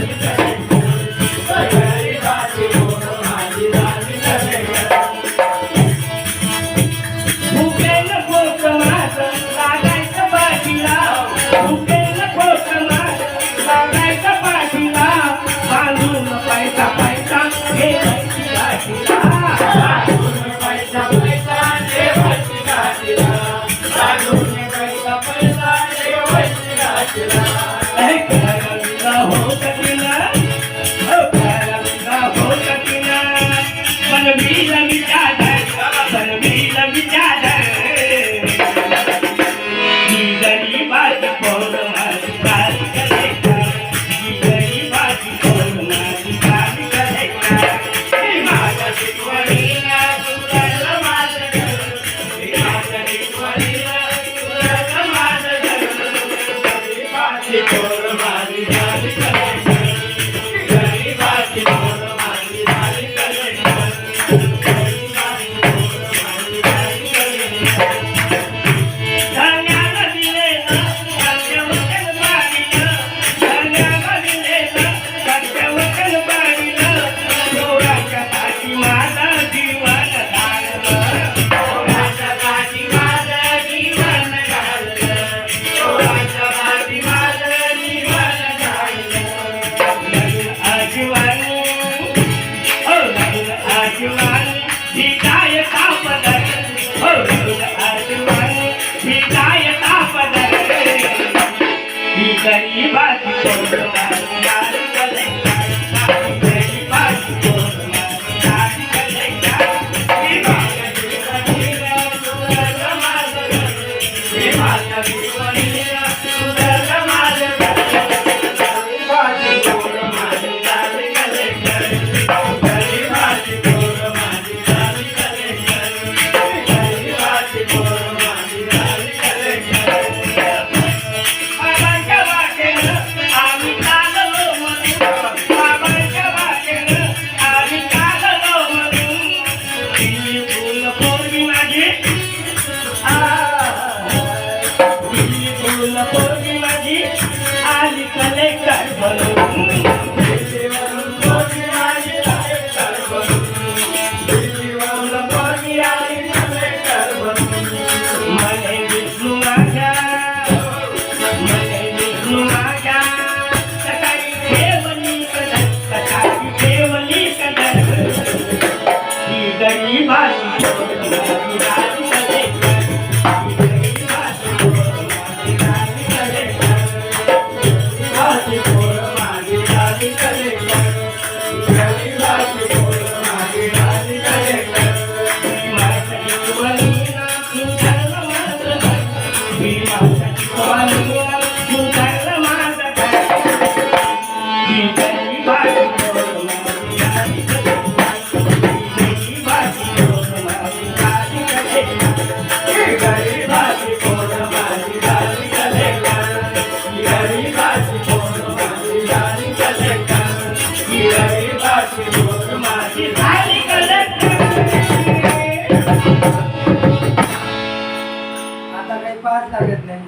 Yeah. 一百 पोरगी माझी. पोरगी माझी आली कलेक्टर म्हणून बारी बारी आता काही पाच लागत नाही?